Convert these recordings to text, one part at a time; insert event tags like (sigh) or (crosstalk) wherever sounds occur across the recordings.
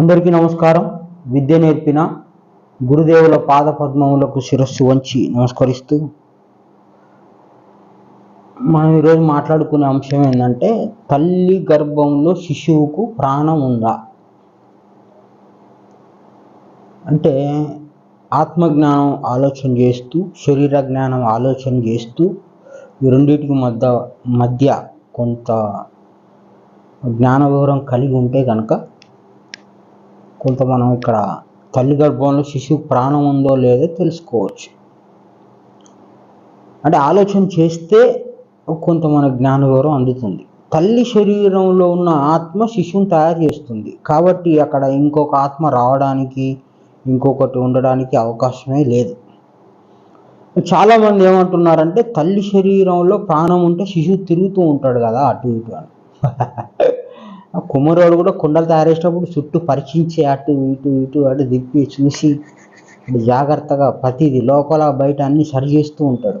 అందరికీ నమస్కారం. విద్య నేర్పిన గురుదేవుల పాద పద్మములకు శిరస్సు వంచి నమస్కరిస్తూ మనం ఈరోజు మాట్లాడుకునే అంశం ఏంటంటే తల్లి గర్భంలో శిశువుకు ప్రాణం ఉందా? అంటే ఆత్మజ్ఞానం ఆలోచన చేస్తూ శరీర జ్ఞానం ఆలోచన చేస్తూ ఈ రెండింటికి మధ్య మధ్య కొంత జ్ఞాన వివరం కలిగి ఉంటే కనుక కొంత మనం ఇక్కడ తల్లి గర్భంలో శిశువు ప్రాణం ఉందో లేదో తెలుసుకోవచ్చు. అంటే ఆలోచన చేస్తే కొంత మన జ్ఞానగౌరవం అందుతుంది. తల్లి శరీరంలో ఉన్న ఆత్మ శిశువుని తయారు చేస్తుంది. కాబట్టి అక్కడ ఇంకొక ఆత్మ రావడానికి ఇంకొకటి ఉండడానికి అవకాశమే లేదు. చాలామంది ఏమంటున్నారంటే తల్లి శరీరంలో ప్రాణం ఉంటే శిశువు తిరుగుతూ ఉంటాడు కదా అటు ఇటు అని. (laughs) ఆ కుమ్మరోడు కూడా కుండలు తయారేసినప్పుడు చుట్టూ పరీక్షించి అటు ఇటు ఇటు అటు దిప్పి చూసి జాగ్రత్తగా ప్రతిదీ లోపల బయట అన్ని సరి చేస్తూ ఉంటాడు.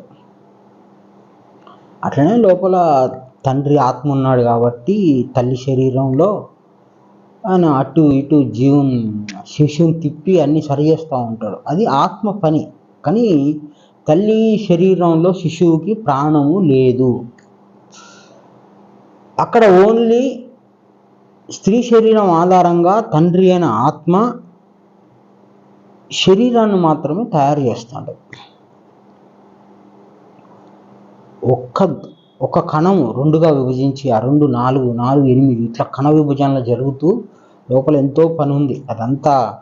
అట్లనే లోపల తండ్రి ఆత్మ ఉన్నాడు కాబట్టి తల్లి శరీరంలో ఆయన అటు ఇటు జీవం శిశువుని తిప్పి అన్ని సరి చేస్తూ ఉంటాడు. అది ఆత్మ పని. కానీ తల్లి శరీరంలో శిశువుకి ప్రాణము లేదు. అక్కడ ఓన్లీ స్త్రీ శరీరం ఆధారంగా తండ్రి అయిన ఆత్మ శరీరాన్ని మాత్రమే తయారు చేస్తాడు. ఒక్క ఒక కణము రెండుగా విభజించి ఆ రెండు నాలుగు నాలుగు ఎనిమిది ఇట్లా కణ విభజనలు జరుగుతూ లోపల ఎంతో పని ఉంది. అదంతా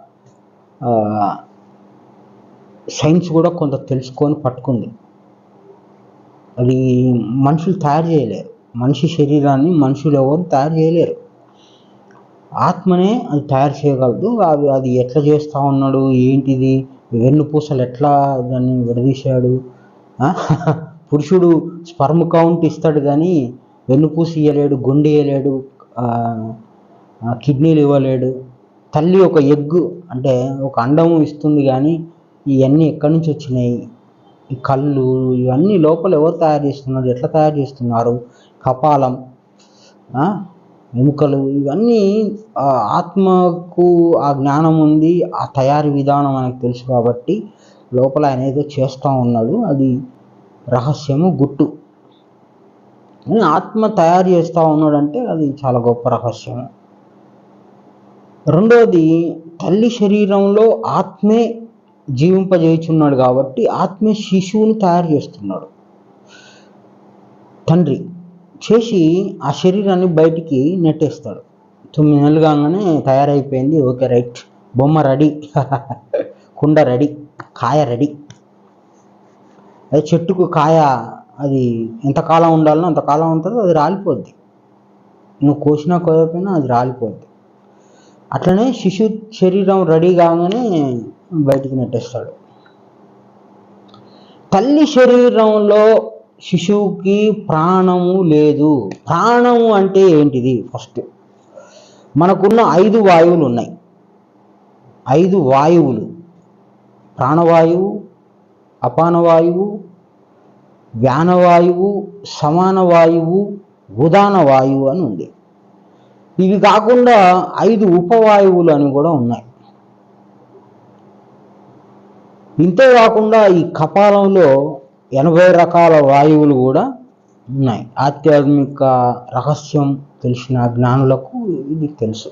సైన్స్ కూడా కొంత తెలుసుకొని పట్టుకుంది. అది మనుషులు తయారు చేయలేరు. మనిషి శరీరాన్ని మనుషులు ఎవరు తయారు చేయలేరు. ఆత్మనే అది తయారు చేయగలదు. అది అది ఎట్లా చేస్తూ ఉన్నాడు? ఏంటిది? వెన్నుపూసలు ఎట్లా దాన్ని విడదీశాడు? పురుషుడు స్పర్మ్ కౌంట్ ఇస్తాడు కానీ వెన్నుపూస ఇవ్వలేడు గుండె ఇవ్వలేడు కిడ్నీలు ఇవ్వలేడు. తల్లి ఒక ఎగ్గు అంటే ఒక అండము ఇస్తుంది కానీ ఇవన్నీ ఎక్కడి నుంచి వచ్చినాయి? ఈ కళ్ళు ఇవన్నీ లోపల ఎవరు తయారు చేస్తున్నారు? ఎట్లా తయారు చేస్తున్నారు? కపాలం. ఎముకలు ఇవన్నీ ఆత్మకు ఆ జ్ఞానం ఉంది ఆ తయారీ విధానం మనకు తెలుసు కాబట్టి లోపల ఆయన ఏదో చేస్తూ ఉన్నాడు అది రహస్యము గుట్టు. ఆత్మ తయారు చేస్తూ ఉన్నాడంటే అది చాలా గొప్ప రహస్యం రెండవది తల్లి శరీరంలో ఆత్మే జీవింపజేయుచున్నాడు కాబట్టి ఆత్మే శిశువుని తయారు చేస్తున్నాడు. తండ్రి చేసి ఆ శరీరాన్ని బయటికి నెట్టేస్తాడు. తొమ్మిది నెలలు కాగానే తయారైపోయింది. Okay right. బొమ్మ రెడీ. (laughs) కుండ రెడీ. కాయ రెడీ. అదే చెట్టుకు కాయ అది ఎంతకాలం ఉండాలనో అంతకాలం ఉంటుందో అది రాలిపోద్ది. నువ్వు కోసినా కోయకపోయినా అది రాలిపోద్ది. అట్లనే శిశు శరీరం రెడీ కాగానే బయటికి నెట్టేస్తాడు. తల్లి శరీరంలో శిశువుకి ప్రాణము లేదు. ప్రాణము అంటే ఏంటిది? ఫస్ట్ మనకున్న ఐదు వాయువులు ఉన్నాయి. ఐదు వాయువులు. ప్రాణవాయువు అపానవాయువు వ్యానవాయువు సమాన వాయువు ఉదాన వాయువు అని ఉంది. ఇవి కాకుండా ఐదు ఉపవాయువులు అని కూడా ఉన్నాయి. ఇంతే కాకుండా ఈ కపాలంలో ఎనభై రకాల వాయువులు కూడా ఉన్నాయి. ఆధ్యాత్మిక రహస్యం తెలిసిన జ్ఞానులకు ఇది తెలుసు.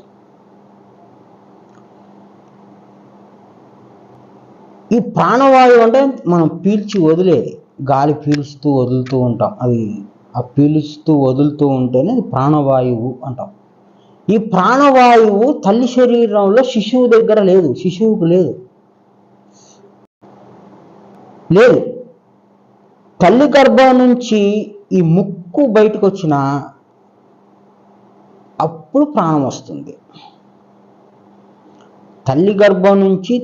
ఈ ప్రాణవాయువు అంటే మనం పీల్చి వదిలేది గాలి పీలుస్తూ వదులుతూ ఉంటాం. అది ఆ పీలుస్తూ వదులుతూ ఉంటేనే అది ప్రాణవాయువు అంటాం. ఈ ప్రాణవాయువు తల్లి శరీరంలో శిశువు దగ్గర లేదు. శిశువుకు లేదు. లేదు. తల్లి గర్భం నుంచి ఈ ముక్కు బయటకు వచ్చిన అప్పుడు ప్రాణం వస్తుంది. తల్లి గర్భం నుంచి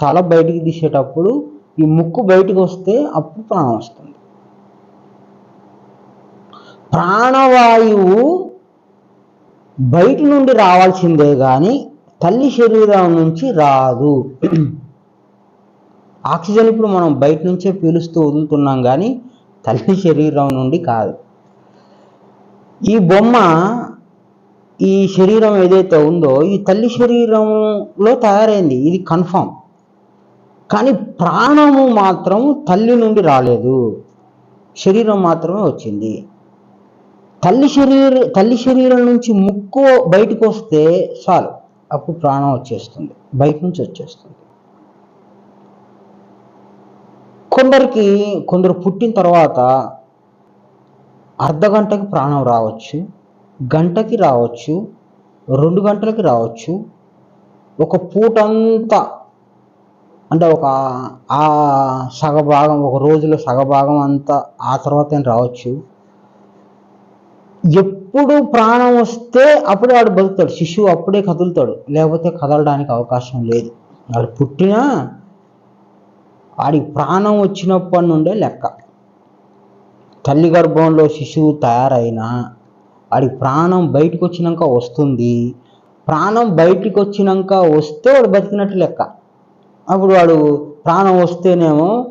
తల బయటికి తీసేటప్పుడు ఈ ముక్కు బయటకు వస్తే అప్పుడు ప్రాణం వస్తుంది. ప్రాణవాయువు బయట నుండి రావాల్సిందే కానీ తల్లి శరీరం నుంచి రాదు. ఆక్సిజన్ ఇప్పుడు మనం బయట నుంచే పీలుస్తూ వదులుతున్నాం కానీ తల్లి శరీరం నుండి కాదు. ఈ బొమ్మ ఈ శరీరం ఏదైతే ఉందో ఈ తల్లి శరీరంలో తయారైంది. ఇది కన్ఫామ్. కానీ ప్రాణము మాత్రం తల్లి నుండి రాలేదు. శరీరం మాత్రమే వచ్చింది. తల్లి శరీర తల్లి శరీరం నుంచి ముక్కు బయటకు వస్తే చాలు. అప్పుడు ప్రాణం వచ్చేస్తుంది. బయట నుంచి వచ్చేస్తుంది. కొందరికి కొందరు పుట్టిన తర్వాత అర్ధ గంటకి ప్రాణం రావచ్చు గంటకి రావచ్చు రెండు గంటలకి రావచ్చు. ఒక పూటంతా అంటే ఒక ఆ సగభాగం ఒక రోజులో సగభాగం అంతా ఆ తర్వాత రావచ్చు. ఎప్పుడు ప్రాణం వస్తే అప్పుడే వాడు బతుకుతాడు. శిశువు అప్పుడే కదులుతాడు. లేకపోతే కదలడానికి అవకాశం లేదు. వాడు పుట్టినా వాడికి ప్రాణం వచ్చినప్పటి నుండే లెక్క. తల్లి గర్భంలో శిశువు తయారైనా వాడికి ప్రాణం బయటకు వచ్చినాక వస్తుంది. ప్రాణం బయటికి వచ్చినాక వస్తే వాడు బతికినట్టు లెక్క. అప్పుడు వాడు ప్రాణం వస్తేనేమో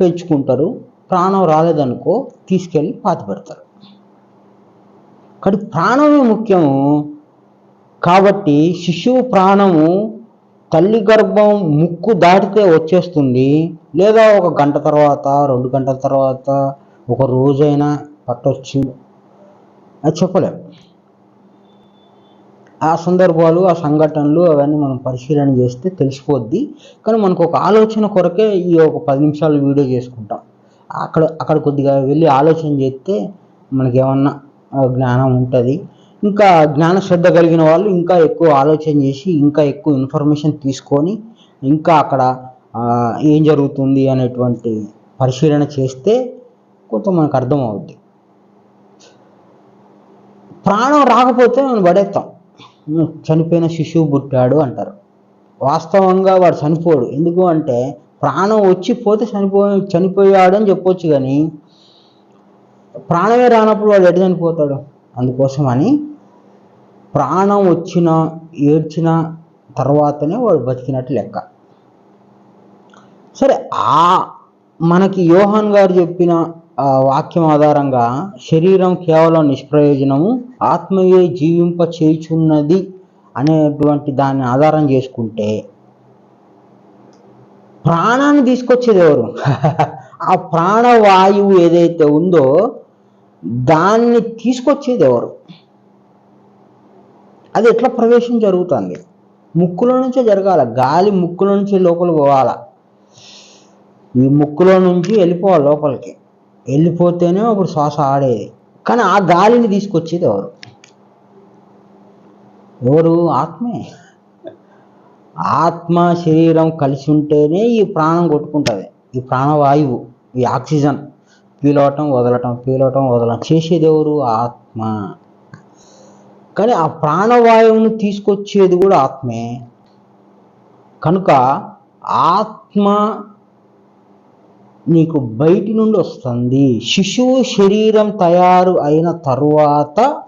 పెంచుకుంటారు. ప్రాణం రాలేదనుకో తీసుకెళ్ళి పాతి పెడతారు. కానీ ప్రాణమే ముఖ్యము. కాబట్టి శిశువు ప్రాణము తల్లి గర్భం ముక్కు దాటితే వచ్చేస్తుంది. లేదా ఒక గంట తర్వాత రెండు గంటల తర్వాత ఒక రోజైనా పట్టొచ్చు. అది చెప్పలేం. ఆ సందర్భాలు ఆ సంఘటనలు అవన్నీ మనం పరిశీలన చేస్తే తెలిసిపోద్ది. కానీ మనకు ఒక ఆలోచన కొరకే ఈ ఒక పది నిమిషాలు వీడియో చేసుకుంటాం. అక్కడ అక్కడ కొద్దిగా వెళ్ళి ఆలోచన చేస్తే మనకేమన్నా జ్ఞానం ఉంటుంది. ఇంకా జ్ఞాన శ్రద్ధ కలిగిన వాళ్ళు ఇంకా ఎక్కువ ఆలోచన చేసి ఇంకా ఎక్కువ ఇన్ఫర్మేషన్ తీసుకొని ఇంకా అక్కడ ఏం జరుగుతుంది అనేటువంటి పరిశీలన చేస్తే కొంత మనకు అర్థమవుద్ది. ప్రాణం రాకపోతే మనం పడేస్తాం చనిపోయిన శిశువు పుట్టాడు అంటారు. వాస్తవంగా వాడు చనిపోడు. ఎందుకు అంటే ప్రాణం వచ్చి పోతే చనిపో చనిపోయాడు అని చెప్పొచ్చు కానీ ప్రాణమే రానప్పుడు వాడు ఎటు చనిపోతాడు? అందుకోసమని ప్రాణం వచ్చిన ఏడ్చిన తర్వాతనే వాడు బతికినట్టు లెక్క. సరే ఆ మనకి యోహాన్ గారు చెప్పిన వాక్యం ఆధారంగా శరీరం కేవలం నిష్ప్రయోజనము ఆత్మయే జీవింప చేయుచున్నది అనేటువంటి దాన్ని ఆధారం చేసుకుంటే ప్రాణాన్ని తీసుకొచ్చేది ఎవరు? (laughs) ఆ ప్రాణవాయువు ఏదైతే ఉందో దాన్ని తీసుకొచ్చేది ఎవరు అది ఎట్లా ప్రవేశం జరుగుతుంది? ముక్కులో నుంచే జరగాల. గాలి ముక్కులో నుంచి లోపల పోవాల. ఈ ముక్కులో నుంచి వెళ్ళిపోవాలి లోపలికి. వెళ్ళిపోతేనే అప్పుడు శ్వాస ఆడేది. కానీ ఆ గాలిని తీసుకొచ్చేది ఎవరు ఎవరు? ఆత్మే. ఆత్మ శరీరం కలిసి ఉంటేనే ఈ ప్రాణం కొట్టుకుంటుంది. ఈ ప్రాణవాయువు ఈ ఆక్సిజన్. పీలవటం వదలటం పీలవటం వదలటం చేసేది ఎవరు ఆత్మ. కానీ ఆ ప్రాణవాయువును తీసుకొచ్చేది కూడా ఆత్మే. కనుక ఆత్మ నీకు బయటి నుండి వస్తుంది. శిశువు శరీరం తయారు అయిన తరువాత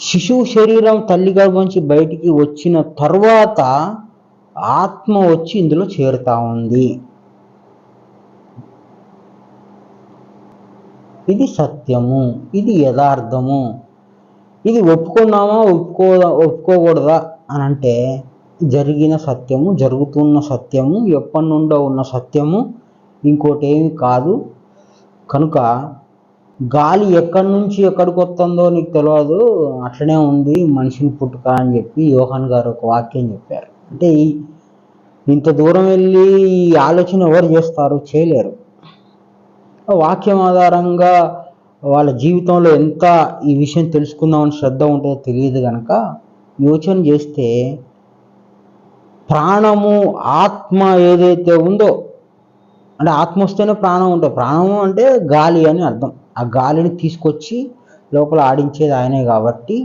శిశువు శరీరం తల్లి గర్భం నుంచి బయటికి వచ్చిన తరువాత ఆత్మ వచ్చి ఇందులో చేరుతా ఉంది. ఇది సత్యము ఇది యథార్థము. ఇది ఒప్పుకున్నామా ఒప్పుకో ఒప్పుకోకూడదా అని అంటే జరిగిన సత్యము జరుగుతున్న సత్యము ఎప్పటి నుండో ఉన్న సత్యము ఇంకోటి ఏమి కాదు. కనుక గాలి ఎక్కడి నుంచి ఎక్కడికి వస్తుందో నీకు తెలియదు అట్లనే ఉంది మనిషిని పుట్టుక అని చెప్పి యోహన్ గారు ఒక వాక్యం చెప్పారు. అంటే ఇంత దూరం వెళ్ళి ఈ ఆలోచన ఎవరు చేస్తారు? చేయలేరు. వాక్యం ఆధారంగా వాళ్ళ జీవితంలో ఎంత ఈ విషయం తెలుసుకుందామని శ్రద్ధ ఉంటుందో తెలియదు కనుక యోచన చేస్తే ప్రాణము ఆత్మ ఏదైతే ఉందో అంటే ఆత్మ వస్తేనే ప్రాణం ఉంటుంది ప్రాణము అంటే గాలి అని అర్థం. ఆ గాలిని తీసుకొచ్చి లోపల ఆడించేది ఆయనే కాబట్టి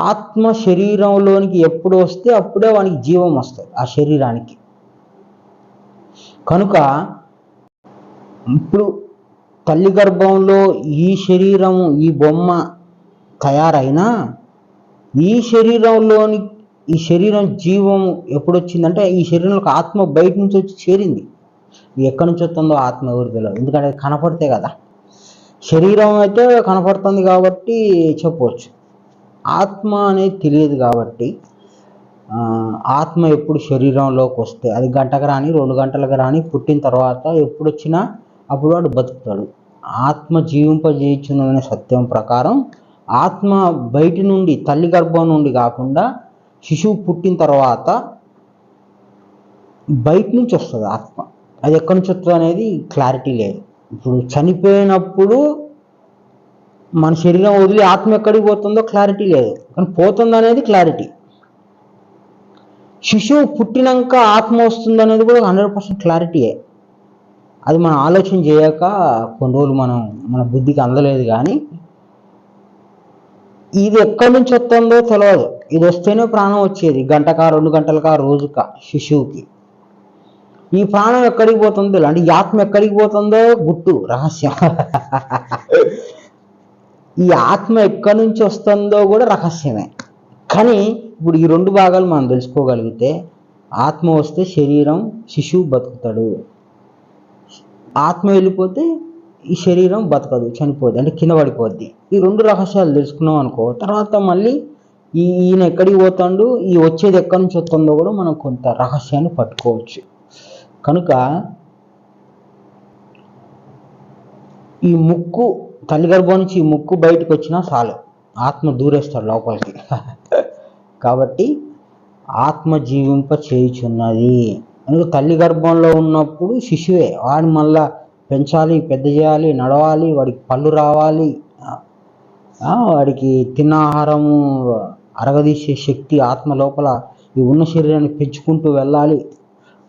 ఆత్మ శరీరంలోనికి ఎప్పుడు వస్తే అప్పుడే వానికి జీవం వస్తుంది ఆ శరీరానికి. కనుక ఇప్పుడు తల్లి గర్భంలో ఈ శరీరము ఈ బొమ్మ తయారైనా ఈ శరీరంలోని ఈ శరీరం జీవం ఎప్పుడు వచ్చిందంటే ఈ శరీరంలోకి ఆత్మ బయట నుంచి వచ్చి చేరింది. ఎక్కడి నుంచి వస్తుందో ఆత్మ ఎవరు తెలియదు ఎందుకంటే అది కనపడితే కదా. శరీరం అయితే కనపడుతుంది కాబట్టి చెప్పవచ్చు ఆత్మ అనేది తెలియదు కాబట్టి ఆత్మ ఎప్పుడు శరీరంలోకి వస్తే అది గంటకు రాని రెండు గంటలకు రాని పుట్టిన తర్వాత ఎప్పుడు వచ్చినా అప్పుడు వాడు బతుకుతాడు. ఆత్మ జీవింపజేయుచున్నదనే సత్యం ప్రకారం ఆత్మ బయటి నుండి తల్లి గర్భం నుండి కాకుండా శిశువు పుట్టిన తర్వాత బయట నుంచి వస్తుంది ఆత్మ. అది ఎక్కడి నుంచి వస్తుంది అనేది క్లారిటీ లేదు. ఇప్పుడు చనిపోయినప్పుడు మన శరీరం వదిలి ఆత్మ ఎక్కడికి పోతుందో క్లారిటీ లేదు. కానీ పోతుంది అనేది క్లారిటీ శిశువు పుట్టినాక ఆత్మ వస్తుంది అనేది కూడా హండ్రెడ్ పర్సెంట్ క్లారిటీయే అది మనం ఆలోచన చేయక కొన్ని రోజులు మనం మన బుద్ధికి అందలేదు కానీ ఇది ఎక్కడి నుంచి వస్తుందో తెలియదు ఇది వస్తేనే ప్రాణం వచ్చేది. గంటకా రెండు గంటలకా రోజుకా శిశువుకి. ఈ ప్రాణం ఎక్కడికి పోతుందో అంటే ఈ ఆత్మ ఎక్కడికి పోతుందో గుట్టు రహస్యం. ఈ ఆత్మ ఎక్కడి నుంచి వస్తుందో కూడా రహస్యమే. కానీ ఇప్పుడు ఈ రెండు భాగాలు మనం తెలుసుకోగలిగితే ఆత్మ వస్తే శరీరం శిశువు బతుకుతాడు. ఆత్మ వెళ్ళిపోతే ఈ శరీరం బతకదు చనిపోద్ది అంటే కింద పడిపోద్ది. ఈ రెండు రహస్యాలు తెలుసుకున్నాం అనుకో. తర్వాత మళ్ళీ ఈ ఈయన ఎక్కడికి పోతాడు ఈ వచ్చేది ఎక్కడి నుంచి వస్తుందో కూడా మనం కొంత రహస్యాన్ని పట్టుకోవచ్చు. కనుక ఈ ముక్కు తల్లి గర్భం నుంచి ఈ ముక్కు బయటకు వచ్చినా చాలు. ఆత్మ దూరేస్తారు లోపలికి. (laughs) కాబట్టి ఆత్మ జీవింప చేయుచున్నది అందుకే తల్లి గర్భంలో ఉన్నప్పుడు శిశువే. వాడిని మళ్ళా పెంచాలి పెద్ద చేయాలి నడవాలి వాడికి పళ్ళు రావాలి. వాడికి తిన్న ఆహారము అరగదీసే శక్తి ఆత్మ లోపల ఈ ఉన్న శరీరాన్ని పెంచుకుంటూ వెళ్ళాలి.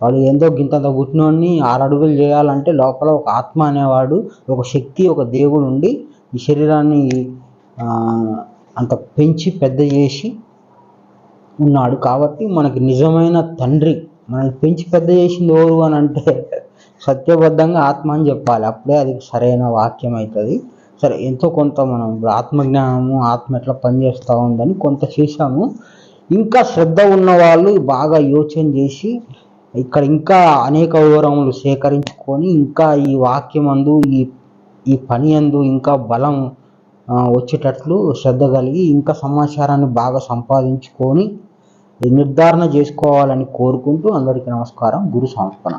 వాడు ఎంతో గింతంత పుట్టినోడిని ఆరు అడుగులు చేయాలంటే లోపల ఒక ఆత్మ అనేవాడు ఒక శక్తి ఒక దేవుడు ఉండి ఈ శరీరాన్ని అంత పెంచి పెద్ద చేసి ఉన్నాడు. కాబట్టి మనకి నిజమైన తండ్రి మనల్ని పెంచి పెద్ద చేసింది ఎవరు అని అంటే సత్యబద్ధంగా ఆత్మ అని చెప్పాలి. అప్పుడే అది సరైన వాక్యం అవుతుంది. సరే ఎంతో కొంత మనం ఇప్పుడు ఆత్మజ్ఞానము ఆత్మ ఎట్లా పనిచేస్తూ ఉందని కొంత చేశాము. ఇంకా శ్రద్ధ ఉన్న వాళ్ళు బాగా యోచన చేసి ఇక్కడ ఇంకా అనేక వివరములు సేకరించుకొని ఇంకా ఈ వాక్యం అందు ఈ ఈ పని అందు ఇంకా బలం వచ్చేటట్లు శ్రద్ధ కలిగి ఇంకా సమాచారాన్ని బాగా సంపాదించుకొని నిర్ధారణ చేసుకోవాలని కోరుకుంటూ అందరికీ నమస్కారం. గురు సంస్కరణ